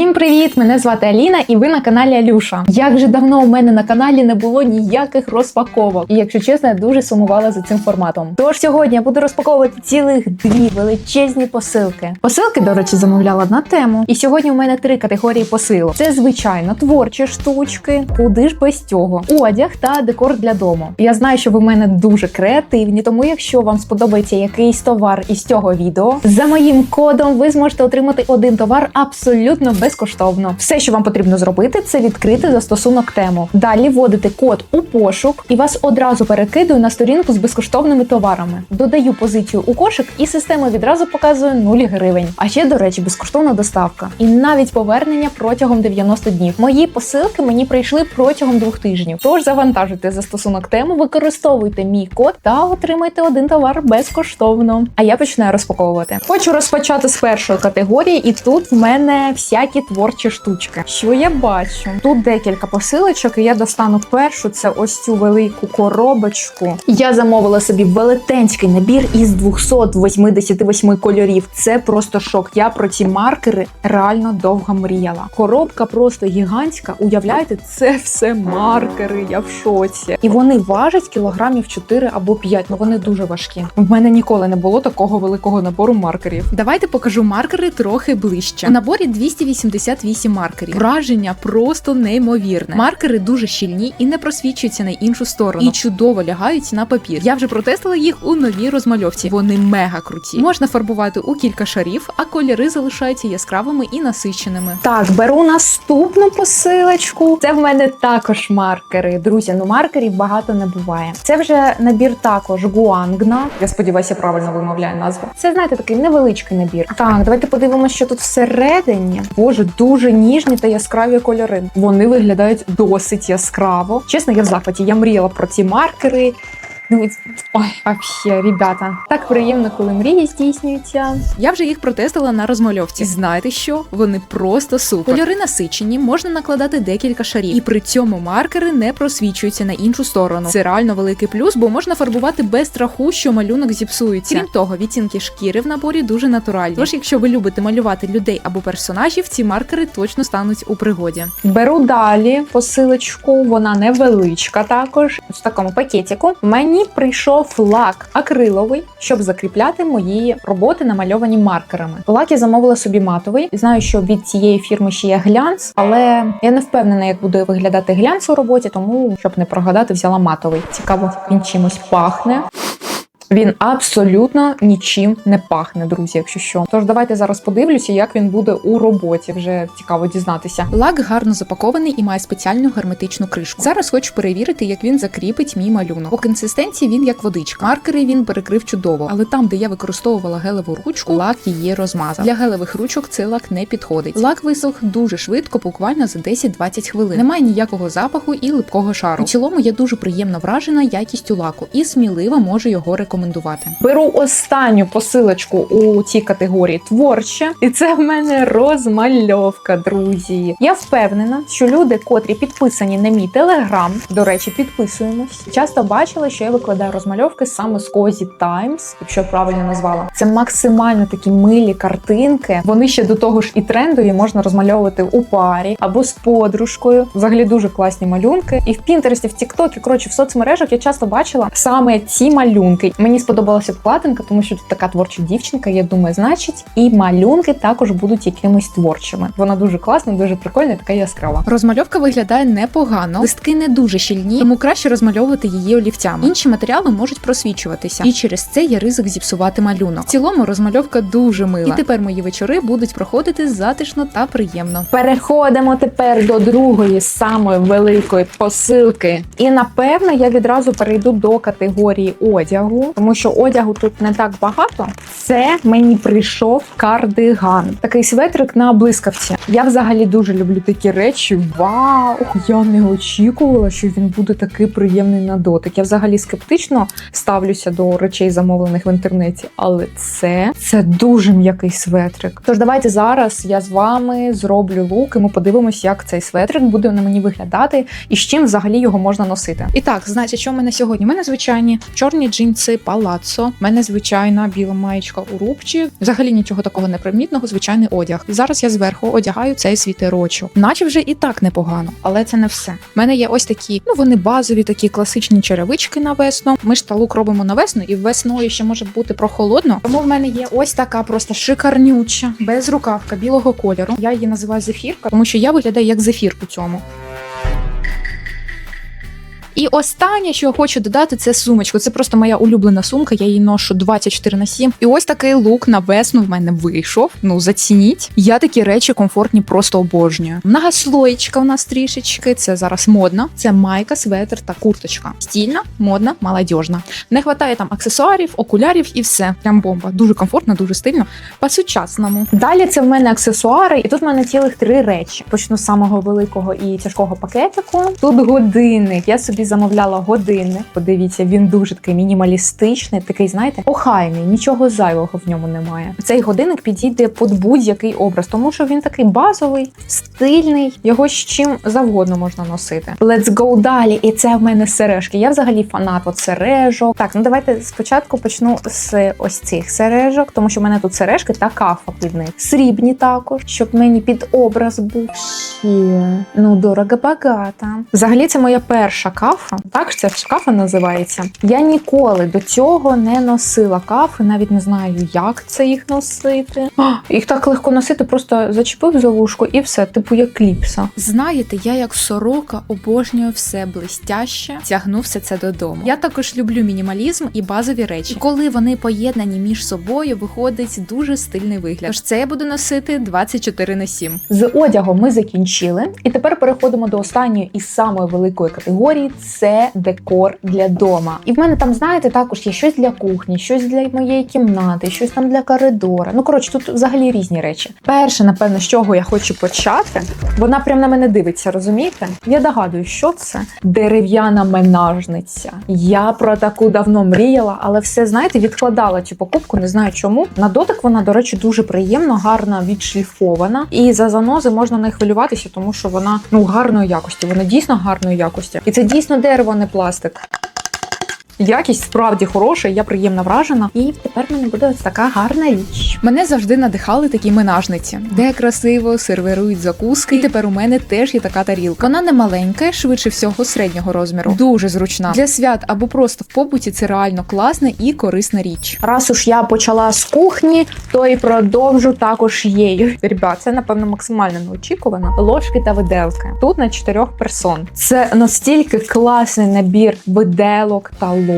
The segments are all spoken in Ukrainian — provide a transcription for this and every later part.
Всім привіт! Мене звати Аліна, і ви на каналі Алюша. Як же давно у мене на каналі не було ніяких розпаковок. І якщо чесно, я дуже сумувала за цим форматом. Тож сьогодні я буду розпаковувати цілих дві величезні посилки. Посилки, до речі, замовляла на тему. І сьогодні у мене три категорії посилок: це звичайно творчі штучки, куди ж без цього, одяг та декор для дому. Я знаю, що ви в мене дуже креативні, тому якщо вам сподобається якийсь товар із цього відео, за моїм кодом ви зможете отримати один товар абсолютно безкоштовно. Все, що вам потрібно зробити, це відкрити застосунок тему. Далі вводите код у пошук і вас одразу перекидую на сторінку з безкоштовними товарами. Додаю позицію у кошик, і система відразу показує 0 гривень. А ще, до речі, безкоштовна доставка. І навіть повернення протягом 90 днів. Мої посилки мені прийшли протягом двох тижнів. Тож завантажуйте застосунок тему, використовуйте мій код та отримайте один товар безкоштовно. А я починаю розпаковувати. Хочу розпочати з першої категорії, і тут в мене всякі творчі штучки. Що я бачу? Тут декілька посилочок, і я достану першу. Це ось цю велику коробочку. Я замовила собі велетенський набір із 288 кольорів. Це просто шок. Я про ці маркери реально довго мріяла. Коробка просто гігантська. Уявляєте, це все маркери. Я в шоці. І вони важать кілограмів 4 або 5. Ну вони дуже важкі. В мене ніколи не було такого великого набору маркерів. Давайте покажу маркери трохи ближче. У наборі 288 маркерів. Враження просто неймовірне. Маркери дуже щільні і не просвічуються на іншу сторону. І чудово лягають на папір. Я вже протестила їх у новій розмальовці. Вони мега круті. Можна фарбувати у кілька шарів, а кольори залишаються яскравими і насиченими. Так, беру наступну посилочку. Це в мене також маркери. Друзі, ну маркерів багато не буває. Це вже набір також Гуангна. Я сподіваюся, правильно вимовляю назву. Це знаєте такий невеличкий набір. Так, давайте подивимося, що тут всередині. Боже, дуже ніжні та яскраві кольори. Вони виглядають досить яскраво. Чесно, я в захваті. Я мріяла про ці маркери. Ну, ой, вообще, ребята, так приємно, коли мрії здійснюються. Я вже їх протестила на розмальовці. І знаєте що? Вони просто супер. Кольори насичені, можна накладати декілька шарів, і при цьому маркери не просвічуються на іншу сторону. Це реально великий плюс, бо можна фарбувати без страху, що малюнок зіпсується. Крім того, відтінки шкіри в наборі дуже натуральні. Тож, якщо ви любите малювати людей або персонажів, ці маркери точно стануть у пригоді. Беру далі посилочку, вона невеличка також. В такому пакетику мені прийшов лак акриловий, щоб закріпляти мої роботи, намальовані маркерами. Лак я замовила собі матовий. Знаю, що від цієї фірми ще є глянц, але я не впевнена, як буде виглядати глянц у роботі, тому щоб не прогадати, взяла матовий. Цікаво, він чимось пахне. Він абсолютно нічим не пахне, друзі, якщо що. Тож давайте зараз подивлюся, як він буде у роботі. Вже цікаво дізнатися. Лак гарно запакований і має спеціальну герметичну кришку. Зараз хочу перевірити, як він закріпить мій малюнок. По консистенції він як водичка. Маркери він перекрив чудово, але там, де я використовувала гелеву ручку, лак її розмазав. Для гелевих ручок цей лак не підходить. Лак висох дуже швидко, буквально за 10-20 хвилин. Немає ніякого запаху і липкого шару. У цілому я дуже приємно вражена якістю лаку і сміливо можу його рекомендувати. Беру останню посилочку у цій категорії творче, і це в мене розмальовка, друзі. Я впевнена, що люди, котрі підписані на мій телеграм, до речі, підписуємось, часто бачили, що я викладаю розмальовки саме з Cozy Times, якщо я правильно назвала. Це максимально такі милі картинки. Вони ще до того ж і трендові можна розмальовувати у парі або з подружкою. Взагалі дуже класні малюнки. І в Пінтересті, в Тіктокі, коротше, в соцмережах я часто бачила саме ці малюнки. Мені сподобалася вкладинка, тому що тут така творча дівчинка. Я думаю, значить, і малюнки також будуть якимись творчими. Вона дуже класна, дуже прикольна, така яскрава. Розмальовка виглядає непогано, листки не дуже щільні, тому краще розмальовувати її олівцями. Інші матеріали можуть просвічуватися, і через це є ризик зіпсувати малюнок. В цілому розмальовка дуже мила. І тепер мої вечори будуть проходити затишно та приємно. Переходимо тепер до другої самої великої посилки. І напевно я відразу перейду до категорії одягу, тому що одягу тут не так багато. Це мені прийшов кардиган, такий светрик на блискавці. Я взагалі дуже люблю такі речі. Вау! Я не очікувала, що він буде такий приємний на дотик. Я взагалі скептично ставлюся до речей, замовлених в інтернеті, але це, це дуже м'який светрик. Тож давайте зараз я з вами зроблю лук, і ми подивимося, як цей светрик буде на мені виглядати і з чим взагалі його можна носити. І так, значить, що в мене сьогодні? У мене звичайні чорні джинси палаццо. У мене звичайна біла маєчка у рубчі. Взагалі нічого такого непримітного, звичайний одяг. Зараз я зверху одягаю цей світерочок. Наче вже і так непогано, але це не все. У мене є ось такі, ну вони базові, такі класичні черевички на весну. Ми ж талук робимо на весну, і весною ще може бути прохолодно. Тому в мене є ось така просто шикарнюча, безрукавка білого кольору. Я її називаю зефірка, тому що я виглядаю як зефір у цьому. І останнє, що я хочу додати, це сумочку. Це просто моя улюблена сумка. Я її ношу 24 на 7. І ось такий лук на весну в мене вийшов. Ну зацініть. Я такі речі комфортні просто обожнюю. Многослоєчка у нас трішечки. Це зараз модно. Це майка, светр та курточка. Стільна, модна, молодіжна. Не вистачає там аксесуарів, окулярів і все. Прям бомба. Дуже комфортно, дуже стильно. По-сучасному. Далі це в мене аксесуари, і тут в мене цілих три речі. Почну з самого великого і тяжкого пакетику. Тут годинник. Я собі замовляла годинник. Подивіться, він дуже такий мінімалістичний, такий, знаєте, охайний, нічого зайвого в ньому немає. Цей годинник підійде під будь-який образ, тому що він такий базовий, стильний. Його з чим завгодно можна носити. Let's go далі. І це в мене сережки. Я взагалі фанат от сережок. Так, ну давайте спочатку почну з ось цих сережок, тому що в мене тут сережки та кафа під них. Срібні також, щоб мені під образ був ще. Ну, дорого багато. Взагалі, це моя перша кафа. Так, це ж кафа називається. Я ніколи до цього не носила кафи, навіть не знаю, як це їх носити. А, їх так легко носити, просто зачепив за вушко і все, типу як кліпса. Знаєте, я як сорока обожнюю все блистяще, тягну все це додому. Я також люблю мінімалізм і базові речі. І коли вони поєднані між собою, виходить дуже стильний вигляд. Тож це я буду носити 24 на 7. З одягом ми закінчили, і тепер переходимо до останньої і самої великої категорії це декор для дома. І в мене там, знаєте, також є щось для кухні, щось для моєї кімнати, щось там для коридора. Ну коротше, тут взагалі різні речі. Перше, напевно, з чого я хочу почати, вона прям на мене дивиться, розумієте? Я догадую, що це дерев'яна менажниця. Я про таку давно мріяла, але все знаєте, відкладала цю покупку, не знаю чому. На дотик вона, до речі, дуже приємно, гарно відшліфована. І за занози можна не хвилюватися, тому що вона ну гарної якості. Вона дійсно гарної якості. І це дійсно дерево, не пластик. Якість справді хороша, я приємно вражена. І тепер в мене буде ось така гарна річ. Мене завжди надихали такі менажниці, де красиво сервірують закуски. І тепер у мене теж є така тарілка. Вона не маленька, швидше всього середнього розміру. Дуже зручна для свят або просто в побуті. Це реально класна і корисна річ. Раз уж я почала з кухні, то і продовжу також її. Ребят, це напевно максимально неочікувано. Ложки та виделки. Тут на чотирьох персон. Це настільки класний набір виделок та ложок.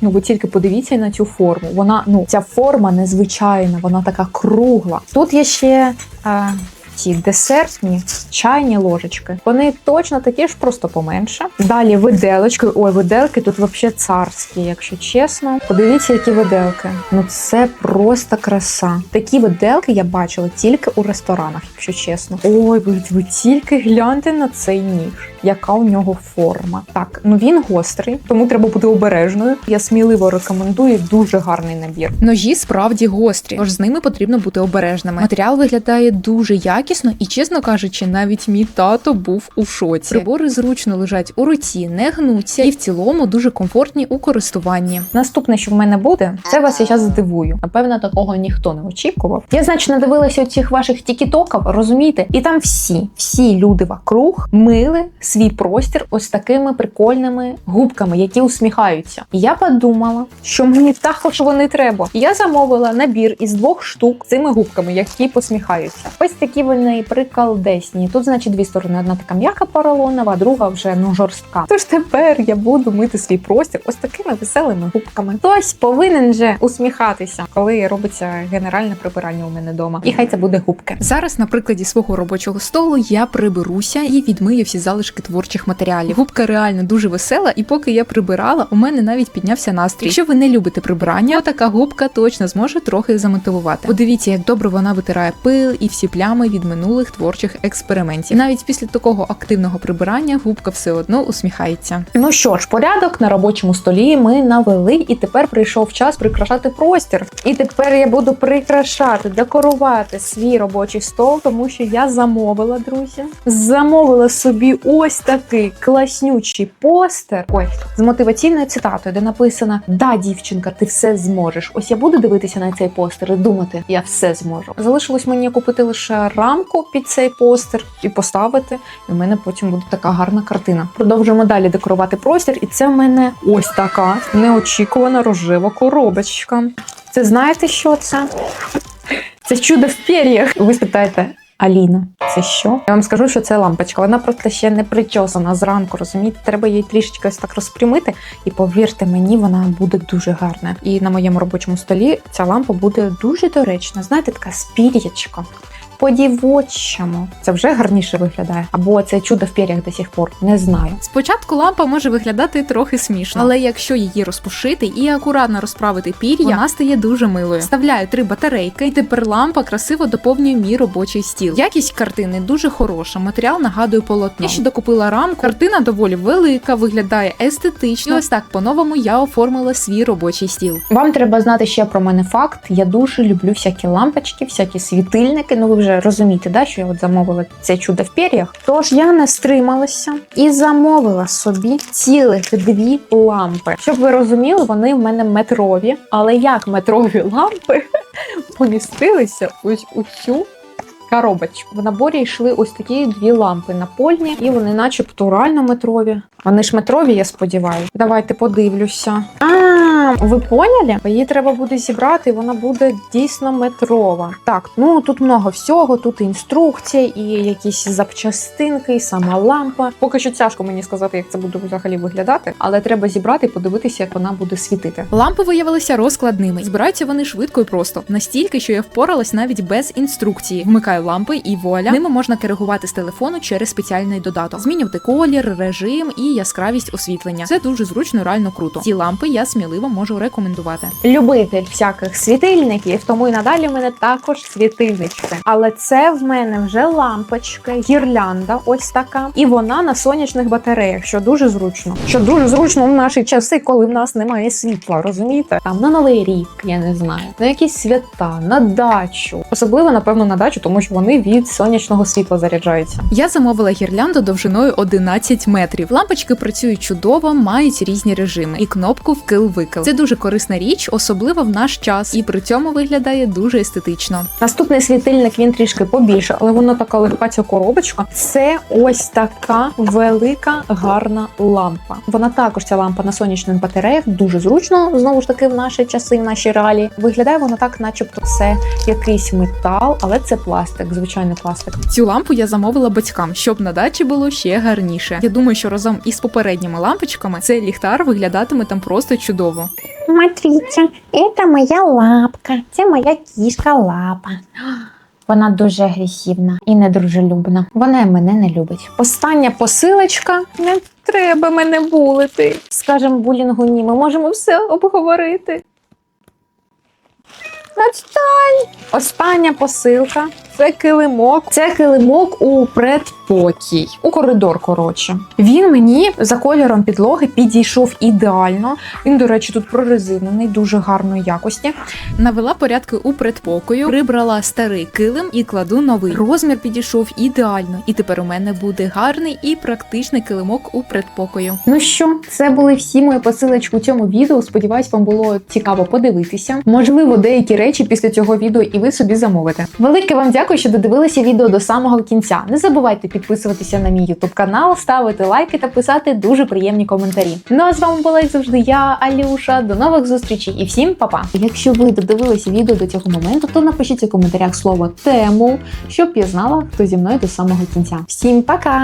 Ну ви тільки подивіться на цю форму. Вона ну ця форма незвичайна, вона така кругла. Тут є ще. Е, ці десертні чайні ложечки. Вони точно такі ж, просто поменше. Далі виделочки. Ой, виделки тут взагалі царські, якщо чесно. Подивіться, які виделки. Ну це просто краса. Такі виделки я бачила тільки у ресторанах, якщо чесно. Ой, ви тільки гляньте на цей ніж. Яка у нього форма? Так, ну він гострий, тому треба бути обережною. Я сміливо рекомендую дуже гарний набір. Ножі справді гострі, тож з ними потрібно бути обережними. Матеріал виглядає дуже якісно і, чесно кажучи, навіть мій тато був у шоці. Прибори зручно лежать у руці, не гнуться і в цілому дуже комфортні у користуванні. Наступне, що в мене буде, це вас я зараз здивую. Напевно, такого ніхто не очікував. Я, значить, надивилася цих ваших тікітоків, розумієте? І там всі, всі люди вокруг мили свій простір ось такими прикольними губками, які усміхаються. І я подумала, що мені також вони треба. Я замовила набір із двох штук цими губками, які посміхаються. Ось такі вони приколдесні. Тут, значить, дві сторони: одна така м'яка поролонова, а друга вже ну жорстка. Тож тепер я буду мити свій простір ось такими веселими губками. Хтось повинен же усміхатися, коли робиться генеральне прибирання у мене вдома. І хай це буде губки. Зараз, на прикладі свого робочого столу, я приберуся і відмию всі залишки творчих матеріалів. Губка реально дуже весела, і поки я прибирала, у мене навіть піднявся настрій. Якщо ви не любите прибирання, така губка точно зможе трохи замотивувати. Подивіться, як добре вона витирає пил і всі плями від минулих творчих експериментів. Навіть після такого активного прибирання губка все одно усміхається. Ну що ж, порядок на робочому столі ми навели, і тепер прийшов час прикрашати простір. І тепер я буду прикрашати, декорувати свій робочий стол, тому що я замовила, друзі. Замовила собі ось такий класнючий постер. Ой, з мотиваційною цитатою, де написано: Да, дівчинка, ти все зможеш. Ось я буду дивитися на цей постер і думати, я все зможу. Залишилось мені купити лише рамку під цей постер і поставити. І в мене потім буде така гарна картина. Продовжуємо далі декорувати простір, і це в мене ось така неочікувана рожева коробочка. Це знаєте, що це? Це чудо в пер'ях. Ви спитаєте. Аліна, це що? Я вам скажу, що це лампочка. Вона просто ще не причосана зранку. Розумієте, треба її трішечки ось так розпрямити. І повірте мені, вона буде дуже гарна. І на моєму робочому столі ця лампа буде дуже доречна. Знаєте, така з пір'ячком. По дівочому. Це вже гарніше виглядає. Або це чудо в пір'ях до сих пор. Не знаю. Спочатку лампа може виглядати трохи смішно, але якщо її розпушити і акуратно розправити пір'я, вона стає дуже милою. Вставляю три батарейки, і тепер лампа красиво доповнює мій робочий стіл. Якість картини дуже хороша, матеріал нагадує полотно. Я ще докупила рамку. Картина доволі велика, виглядає естетично. І ось так по-новому я оформила свій робочий стіл. Вам треба знати ще про мене факт. Я дуже люблю всякі лампочки, всякі світильники. Ну ви вже розумієте, да, що я от замовила це чудо в пір'ях. Тож я не стрималася і замовила собі цілих дві лампи. Щоб ви розуміли, вони в мене метрові. Але як метрові лампи помістилися ось у цю коробочку. В наборі йшли ось такі дві лампи напольні, і вони, начебто, реально метрові. Вони ж метрові, я сподіваюся. Давайте подивлюся. А, ви поняли? Її треба буде зібрати, і вона буде дійсно метрова. Так, ну тут много всього, тут інструкція, і якісь запчастинки, і сама лампа. Поки що тяжко мені сказати, як це буде взагалі виглядати, але треба зібрати і подивитися, як вона буде світити. Лампи виявилися розкладними. Збираються вони швидко і просто, настільки, що я впоралась навіть без інструкції. Вмикаю лампи і вуаля. Ними можна керувати з телефону через спеціальний додаток, змінювати колір, режим і яскравість освітлення. Це дуже зручно, реально круто. Ці лампи я сміливо можу рекомендувати. любитель всяких світильників, тому і надалі в мене також світильнички. Але це в мене вже лампочка, гірлянда, ось така, і вона на сонячних батареях, що дуже зручно. Що дуже зручно в наші часи, коли в нас немає світла, розумієте? Там на новий рік, я не знаю, на якісь свята, на дачу. Особливо, напевно, на дачу, тому що вони від сонячного світла заряджаються. Я замовила гірлянду довжиною 11 метрів. Лампочки працюють чудово, мають різні режими і кнопку вкил-викил. Це дуже корисна річ, особливо в наш час, і при цьому виглядає дуже естетично. Наступний світильник він трішки побільше, але воно така легка ця коробочка. Це ось така велика гарна лампа. Вона також ця лампа на сонячних батареях, дуже зручно. Знову ж таки, в наші часи, в наші реалії. Виглядає вона так, начебто, це якийсь метал, але це пластик, звичайний пластик. Цю лампу я замовила батькам, щоб на дачі було ще гарніше. Я думаю, що разом із попередніми лампочками цей ліхтар виглядатиме там просто чудово. Смотрите, это моя лапка. Це моя кішка лапа. Вона дуже агресивна і недружелюбна. Вона мене не любить. Остання посилочка. Не треба мене булити. Скажем, булінгу ні, ми можемо все обговорити. Отстань! Остання посилка. Це килимок. Це килимок у предпокій. У коридор, коротше. Він мені за кольором підлоги підійшов ідеально. Він, до речі, тут прорезинений, дуже гарної якості. Навела порядки у предпокою, прибрала старий килим і кладу новий. Розмір підійшов ідеально, і тепер у мене буде гарний і практичний килимок у предпокою. Ну що, це були всі мої посилочки у цьому відео. Сподіваюсь, вам було цікаво подивитися. Можливо, деякі речі після цього відео і ви собі замовите. Велике вам дякую, що додивилися відео до самого кінця. Не забувайте підписуватися на мій YouTube канал, ставити лайки та писати дуже приємні коментарі. Ну а з вами була як завжди я, Алюша. До нових зустрічей і всім па-па! Якщо ви додивилися відео до цього моменту, то напишіть у коментарях слово тему, щоб я знала, хто зі мною до самого кінця. Всім пока!